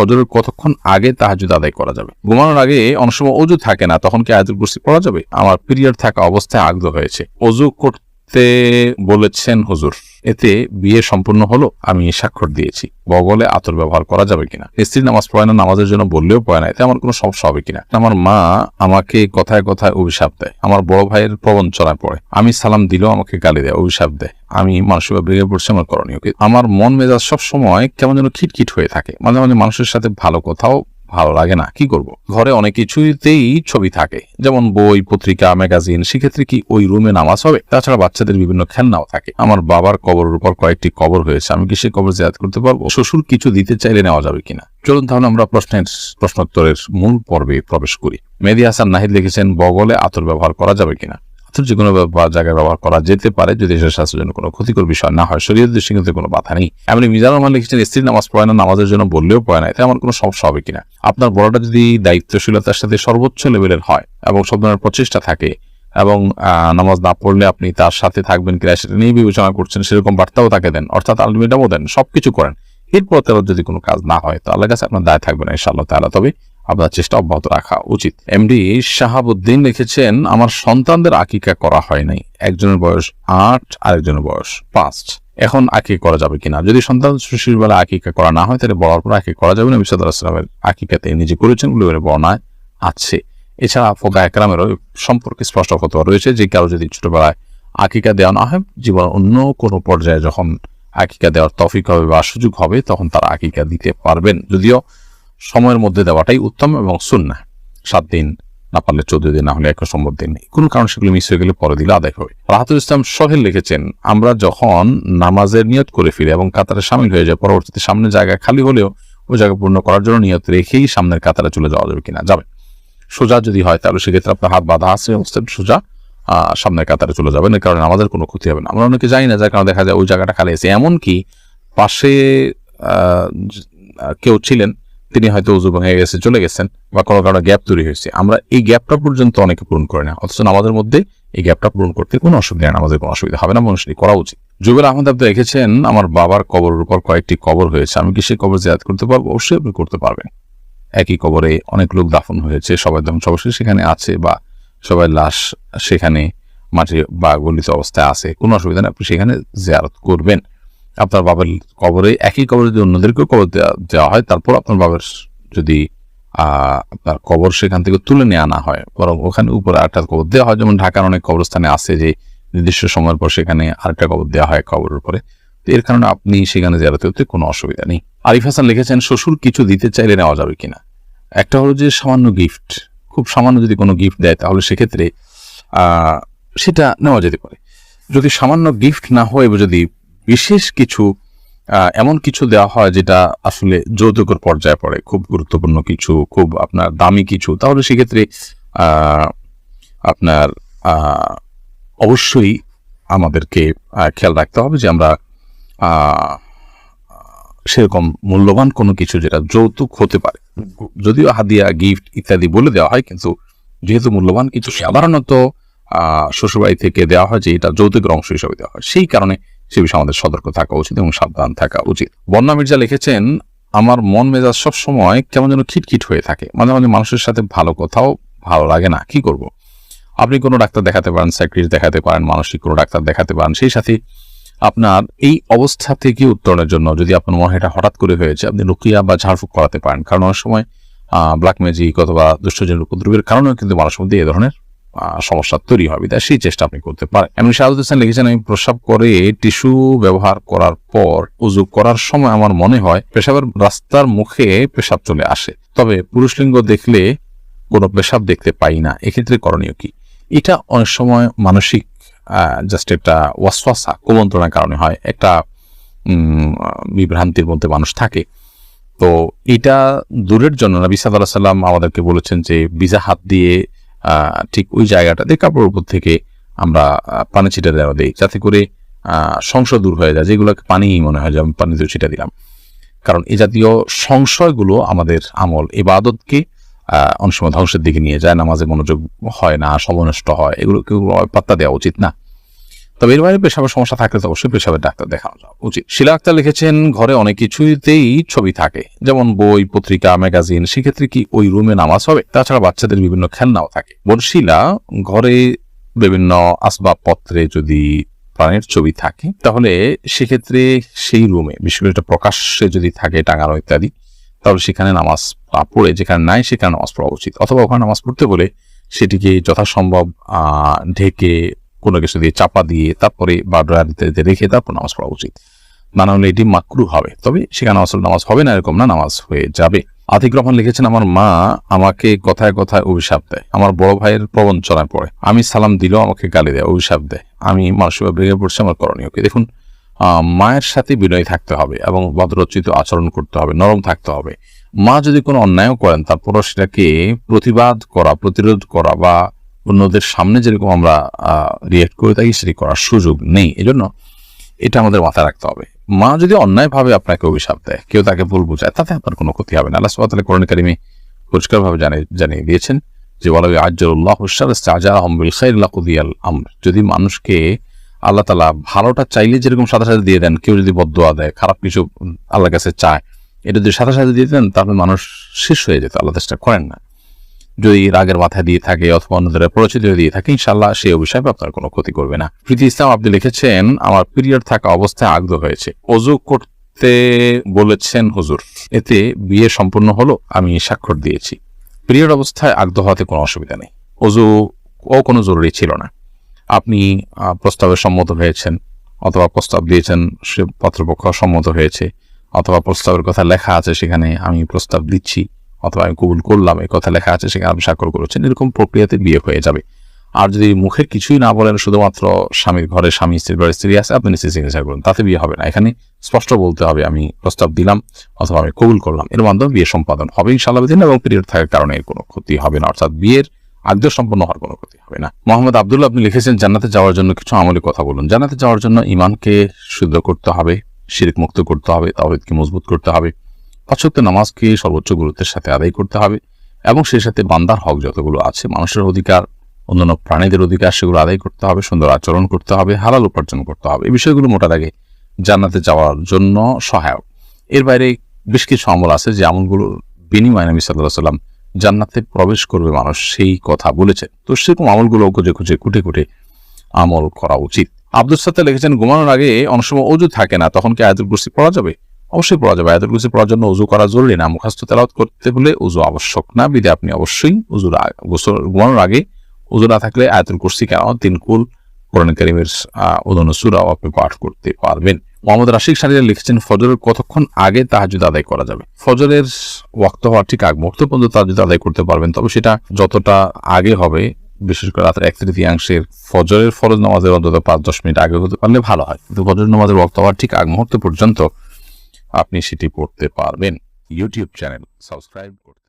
ফজরের কতক্ষণ আগে তাহাজুদ আদায় করা যাবে? ঘুমানোর আগে অনেক সময় অজু থাকে না, তখন কি আয়াতুল কুরসি পড়া যাবে? আমার পিরিয়ড থাকা অবস্থায় আগ্রহ হয়েছে। অজু করতে বলেছেন হুজুর। এতে বিয়ে সম্পূর্ণ হলো, আমি স্বাক্ষর দিয়েছি। বগলে আতর ব্যবহার করা যাবে কিনা? স্ত্রী নামাজ পড়ে না, নামাজের জন্য বললেও পড়ে না, এতে আমার কোনো সমস্যা হবে কিনা? আমার মা আমাকে কথায় কথায় অভিশাপ দেয়। আমার বড় ভাইয়ের প্রবঞ্চনায় পড়ে। আমি সালাম দিলেও আমাকে গালি দেয়, অভিশাপ দেয়। আমি মানসিক ভেঙে পড়ছে আমার করণীয় আমার মন মেজাজ সব সময় কেমন যেন খিটখিট হয়ে থাকে। মাঝে মাঝে মানুষের সাথে ভালো কথাও ভালো লাগে না, কি করব? ঘরে অনেক কিছুতেই ছবি থাকে, যেমন বই, পত্রিকা, ম্যাগাজিন, সেক্ষেত্রে কি ওই রুমে নামাজ হবে? তাছাড়া বাচ্চাদের বিভিন্ন খেলনাও থাকে। আমার বাবার কবরের উপর কয়েকটি কবর হয়েছে, আমি কি সে কবর জিয়াদ করতে পারব? শ্বশুর কিছু দিতে চাইলে নেওয়া যাবে কিনা? চলুন তাহলে আমরা প্রশ্নের, প্রশ্নোত্তরের মূল পর্বে প্রবেশ করি। মেহেদি হাসান নাহিদ লিখেছেন, বগলে আতর ব্যবহার করা যাবে কিনা? আতর যে কোনো জায়গায় ব্যবহার করা যেতে পারে যদি এসে স্বাস্থ্যের জন্য কোনো ক্ষতিকর বিষয় না হয়। শরীরের দৃষ্টি কিন্তু কোনো বাধা নেই। এমনি মিজানুর রহমান লিখেছেন স্ত্রী নামাজ পড়ে না, নামাজের জন্য বললেও পড়ে না। এতে আমার কোনো সমস্যা হবে কিনা? আপনার বড়টা যদি দায়িত্বশীলতার সাথে সর্বোচ্চ লেভেলের হয় এবং সব ধরনের প্রচেষ্টা থাকে এবং নামাজ না পড়লে আপনি তার সাথে থাকবেন কিনা সেটা নিয়ে বিবেচনা করছেন, সেরকম বার্তাও তাকে দেন, অর্থাৎ আলটিমেটামও দেন, সবকিছু করেন। এরপর তার যদি কোনো কাজ না হয়, তো আল্লাহ কাছে আপনার দায় থাকবে না ইনশাআল্লাহ তাআলা। তবে আপনার চেষ্টা অব্যাহত রাখা উচিত। এমডি শাহাবুদ্দিন লিখেছেন, আমার সন্তানদের আকিকা করা হয় নাই। একজনের বয়স আট, আরেকজনের বয়স পাঁচ। এখন আকিকা করা যাবে কিনা? যদি সন্তান শিশুর বেলা আকিকা করা না হয়, তাহলে বলার পর আকিকা করা যাবে না। বিশ্বদামের আকিকাতে নিজে করেছেন বলে বর্ণায় আছে। এছাড়া ফোকা একরামেরও সম্পর্কে স্পষ্ট ফতোয়া রয়েছে যে কারও যদি ছোটবেলায় আকিকা দেওয়া না হয়, জীবন অন্য কোনো পর্যায়ে যখন আকিকা দেওয়ার তফিক হবে বা সুযোগ হবে, তখন তারা আকিকা দিতে পারবেন। যদিও সময়ের মধ্যে দেওয়াটাই উত্তম এবং সুন্না সাত দিন না পারলে চোদ্দ দিন, না হলে এক সম্ভব দিন নেই। কোনো কারণ সেগুলো মিস হয়ে গেলে পরে দিলে আদায় হবে। রাহাতুল ইসলাম সোহেল লিখেছেন, আমরা যখন নামাজের নিয়ত করে ফিরে এবং কাতারে সামিল হয়ে যায় পরবর্তীতে সামনে জায়গা খালি হলেও ওই জায়গা পূর্ণ করার জন্য নিয়ত রেখেই সামনের কাতারে চলে যাওয়া যাবে কিনা? যাবে। সোজা যদি হয়, তাহলে সেক্ষেত্রে আপনার হাত বাঁধা আছে অবস্থায় সোজা সামনের কাতারে চলে যাবেন। এর কারণে আমাদের কোনো ক্ষতি হবে না। আমরা অনেকে জানি না, যার কারণে দেখা যায় ওই জায়গাটা খালি আছে। এমনকি পাশে কেউ ছিলেন তিনি হয়তো উজু ভেঙে গেছে, চলে গেছেন বা কোনো কারণে গ্যাপ তৈরি হয়েছে। আমরা এই গ্যাপটা পর্যন্ত অনেকে পূরণ করে না, অথচ আমাদের মধ্যে এই গ্যাপটা পূরণ করতে কোনো অসুবিধা নেই আমাদের কোনো অসুবিধা হবে না সেটি করা উচিত। জুবেল আহমদ আপনি রেখেছেন আমার বাবার কবরের উপর কয়েকটি কবর হয়েছে, আমি কি সেই কবর জিয়াদ করতে পারব? অবশ্যই আপনি করতে পারবেন। একই কবরে অনেক লোক দাফন হয়েছে, সবাই দাফন সবশেষ সেখানে আছে বা সবাই লাশ সেখানে মাটি বা গলিত অবস্থায় আছে, কোনো অসুবিধা নেই, আপনি সেখানে জিয়ারত করবেন। আপনার বাবার কবরে, একই কবরে যদি অন্যদেরকেও কবর দেওয়া হয়, তারপর আপনার বাবার যদি আপনার কবর সেখান থেকে তুলে নিয়ে আনা হয়, বরং ওখানে উপরে আরেকটা কবর দেওয়া হয়, যেমন ঢাকার অনেক কবরস্থানে আছে যে, নির্দিষ্ট সময়ের পর সেখানে আরেকটা কবর দেওয়া হয় কবরের উপরে তো এর কারণে আপনি সেখানে জিয়ারত হতে কোনো অসুবিধা নেই। আরিফ হাসান লিখেছেন, শ্বশুর কিছু দিতে চাইলে নেওয়া যাবে কিনা? একটা হলো যে, সামান্য গিফট খুব সামান্য যদি কোনো গিফট দেয়, তাহলে সেক্ষেত্রে সেটা নেওয়া যেতে পারে। যদি সামান্য গিফট না হয় যদি বিশেষ কিছু এমন কিছু দেওয়া হয় যেটা আসলে যৌতুকের পর্যায়ে পড়ে, খুব গুরুত্বপূর্ণ কিছু, খুব আপনার দামি কিছু, তাহলে সেক্ষেত্রে আপনার অবশ্যই আমাদেরকে খেয়াল রাখতে হবে যে আমরা সেরকম মূল্যবান কোনো কিছু যেটা যৌতুক হতে পারে। যদিও হাদিয়া, গিফট ইত্যাদি বলে দেওয়া হয়, কিন্তু যেহেতু মূল্যবান কিছু, সাধারণত শ্বশুরবাড়ি থেকে দেওয়া হয় যে এটা যৌতুকের অংশ হিসাবে দেওয়া হয়, সেই কারণে সে বিষয়ে আমাদের সতর্ক থাকা উচিত এবং সাবধান থাকা উচিত। বন্যা মির্জা লিখেছেন, আমার মন মেজাজ সব সময় কেমন যেন খিটখিট হয়ে থাকে। মাঝে মাঝে মানুষের সাথে ভালো কথাও ভালো লাগে না। কি করব? আপনি কোনো ডাক্তার দেখাতে পারেন সাইক্রিস্ট দেখাতে পারেন, মানসিক কোনো ডাক্তার দেখাতে পারেন, সেই সাথে আপনার এই অবস্থা থেকে উত্তরণের জন্য যদি আপনার মনে এটা হঠাৎ করে হয়েছে, আপনি রুকিয়া বা ঝাড়ফুঁক করাতে পারেন। কারণ অনেক সময় ব্ল্যাক ম্যাজিক অথবা দুষ্টজনের উপদ্রবের কারণেও কিন্তু মানুষের মধ্যে এ ধরনের সমস্যা তৈরি হবে। তাই সেই চেষ্টা আপনি করতে পারেন। এমনি শাহাদুল হোসেন লিখেছেন, আমি প্রস্রাব করে টিস্যু ব্যবহার করার পর উজু করার সময় আমার মনে হয় পেশাবের রাস্তার মুখে পেশাব চলে আসে। তবে পুরুষ লিঙ্গ দেখলে কোনো পেশাব দেখতে পাই না। এক্ষেত্রে করণীয় কি? এটা অনেক সময় মানসিক জাস্ট একটা ওয়াসওয়াসা, কুমন্ত্রণার কারণে হয়। একটা বিভ্রান্তির মধ্যে মানুষ থাকে। তো এটা দূরের জন্য নবী সাল্লাহ সাল্লাম আমাদেরকে বলেছেন যে, বিজা হাত দিয়ে ঠিক ওই জায়গাটাতে কাপড়ের উপর থেকে আমরা পানি ছিটা দেওয়া দিই, যাতে করে সংশয় দূর হয়ে যায়, যেগুলোকে পানি মনে হয় যে পানি দিয়ে ছিটা দিলাম। কারণ এ জাতীয় সংশয়গুলো আমাদের আমল এবাদতকে অনেক সময় ধ্বংসের দিকে নিয়ে যায়, নামাজে মনোযোগ হয় না সমনষ্ট হয় এগুলো কেউ পাত্তা দেওয়া উচিত না। তবে এর বাইরে পেশাবের সমস্যা থাকলে তো অবশ্যই পেশাবের ডাক্তার দেখানো যাওয়া উচিত। শিলা আক্তার লিখেছেন, ঘরে অনেক কিছুতেই ছবি থাকে, যেমন বই, পত্রিকা, ম্যাগাজিন, সেক্ষেত্রে কি ওই রুমে নামাজ হবে? তাছাড়া বাচ্চাদের বিভিন্ন খেলনাও থাকে। বোন শিলা, ঘরে বিভিন্ন আসবাবপত্রে যদি প্রাণের ছবি থাকে, তাহলে সেক্ষেত্রে সেই রুমে, বিশেষ করে প্রকাশ্যে যদি থাকে টাঙানো ইত্যাদি, তাহলে সেখানে নামাজ পড়ে, যেখানে নাই সেখানে নামাজ পড়া উচিত। অথবা ওখানে নামাজ পড়তে বলে সেটিকে যথাসম্ভব ঢেকে কোনো কিছু দিয়ে চাপা দিয়ে তারপরে বা ড্রয়ারিতে রেখে তারপর নামাজ পড়া উচিত। না হলে এটি মাকরু হবে। তবে সেখানে আসলে নামাজ হবে না, এরকম না, নামাজ হয়ে যাবে। আতিক রহমান লিখেছেন, আমার মা আমাকে কথায় কথায় অভিশাপ দেয়। আমার বড় ভাইয়ের প্রবঞ্চনায় পড়ে। আমি সালাম দিলেও আমাকে গালি দেয়, অভিশাপ দেয়। আমি মানসিকভাবে ভেঙে পড়ছি, আমার করণীয় কি? দেখুন মায়ের সাথে বিনয় থাকতে হবে এবং ভদ্রচিত আচরণ করতে হবে, নরম থাকতে হবে। মা যদি কোনো অন্যায়ও করেন, তারপরও সেটাকে প্রতিবাদ করা, প্রতিরোধ করা বা অন্যদের সামনে যেরকম আমরা রিয়েক্ট করে থাকি, সেটি করার সুযোগ নেই। এজন্য এটা আমাদের মাথায় রাখতে হবে। মা যদি অন্যায়ভাবে আপনাকে অভিশাপ দেয়, কেউ তাকে ভুল বোঝায়, তাতে আপনার কোনো ক্ষতি হবে না। আল্লাহ সুবাহ কোরআন কারিমে পরিষ্কারভাবে জানিয়ে জানিয়ে দিয়েছেন যে বলা আজ্জুল্লাহ হুসার আজা আহমুল খাইল্লাহ কুদিয়াল আমর। যদি মানুষকে আল্লাহ তালা ভালোটা চাইলে যেরকম সাথে সাথে দিয়ে দেন, কেউ যদি বদোয়া দেয়, খারাপ কিছু আল্লাহর কাছে চায়, এটা যদি সাথে সাথে দিয়ে দেন, তাহলে মানুষ শেষ হয়ে যেত। আল্লাহ চেষ্টা করেন না। যদি রাগের মাথায় দিয়ে থাকে অথবা অন্যদের পরিচিত দিয়ে থাকে ইনশাল্লাহ সেই অভিশাপ আপনার কোনো ক্ষতি করবে না। প্রীতি ইসলাম, আপনি লিখেছেন, আমার পিরিয়ড থাকা অবস্থায় আগ্রহ হয়েছে। অজু করতে বলেছেন হুজুর। এতে বিয়ে সম্পূর্ণ হলো, আমি স্বাক্ষর দিয়েছি। পিরিয়ড অবস্থায় আগ্রহ হওয়াতে কোনো অসুবিধা নেই। অজু ও কোনো জরুরি ছিল না। আপনি প্রস্তাবে সম্মত হয়েছেন অথবা প্রস্তাব দিয়েছেন, সে পাত্রপক্ষ সম্মত হয়েছে। অথবা প্রস্তাবের কথা লেখা আছে সেখানে আমি প্রস্তাব দিচ্ছি। অথবা আমি কবুল করলাম, এই কথা লেখা আছে, সেখানে আপনি স্বাক্ষর করেছেন, এরকম প্রক্রিয়াতে বিয়ে হয়ে যাবে। আর যদি মুখের কিছুই না বলেন, শুধুমাত্র স্বামীর ঘরে স্বামী, স্ত্রীর ঘরে স্ত্রী আছে, আপনি নিশ্চয়ই চিকিৎসা করুন। তাতে বিয়ে হবে না। এখানে স্পষ্ট বলতে হবে, আমি প্রস্তাব দিলাম, অথবা আমি কবুল করলাম। এর মাধ্যমে বিয়ে সম্পাদন হবে ইনশাল্লাহ এবং পিরিয়ড থাকার কারণে এর কোনো ক্ষতি হবে না। অর্থাৎ বিয়ের আগ্রহ সম্পন্ন হওয়ার কোনো ক্ষতি হবে না। মোহাম্মদ আবদুল্লাহ, আপনি লিখেছেন, জান্নাতে যাওয়ার জন্য কিছু আমলি কথা বলুন। জান্নাতে যাওয়ার জন্য ইমানকে শুদ্ধ করতে হবে, শিরিক মুক্ত করতে হবে, তাওহিদকে মজবুত করতে হবে। পাঁচক্য নামাজকে সর্বোচ্চ গুরুত্বের সাথে আদায় করতে হবে এবং সেই সাথে বান্দার হক যতগুলো আছে, মানুষের অধিকার, অন্যান্য প্রাণীদের অধিকার সেগুলো আদায় করতে হবে, সুন্দর আচরণ করতে হবে, হালাল উপার্জন করতে হবে। এই বিষয়গুলো মোটা দাগে জান্নাতে যাওয়ার জন্য সহায়ক। এর বাইরে বেশ কিছু আমল আছে যে আমলগুলোর বিনিময়ে নবী সাল্লাহ সাল্লাম জান্নাতে প্রবেশ করবে মানুষ সেই কথা বলেছেন। তো সেরকম আমলগুলো খুঁজে খুঁজে কুটে কুটে আমল করা উচিত। আব্দুল সাত্তা লিখেছেন, ঘুমানোর আগে অনেক সময় অজু থাকে না, তখন কি আয়াতুল কুরসি পড়া যাবে? অবশ্যই পড়া যাবে। আয়াতুল কুরসি পড়ার জন্য উজু করা জরুরি না, মুখাস্ত তেলাওয়াত করতে হলে উজু আবশ্যক না। বিধে আপনি অবশ্যই উজুর গোসল- ঘুমানোর আগে উজু না থাকলে আয়াতুল কুরসি কেন? তিন কুল কোরআন করিমের উদন সুরাও আপনি পাঠ করতে পারবেন। মোহাম্মদ রাশিক সারিয়া লিখেছেন, ফজরের কতক্ষণ আগে তাহাজুদ আদায় করা যাবে? ফজরের ওয়াক্ত হওয়ার ঠিক আগ মুহূর্ত পর্যন্ত তাহাজুদ আদায় করতে পারবেন, তবে সেটা যতটা আগে হবে, বিশেষ করে রাতের এক তৃতীয়াংশের ফজরের ফরজ নামাজের অন্তত পাঁচ দশ মিনিট আগে হতে পারলে ভালো হয়। কিন্তু ফজর নামাজের ওয়াক্ত হওয়ার ঠিক আগ মুহূর্ত পর্যন্ত আপনি সেটি পড়তে পারবেন। ইউটিউব চ্যানেল সাবস্ক্রাইব করতে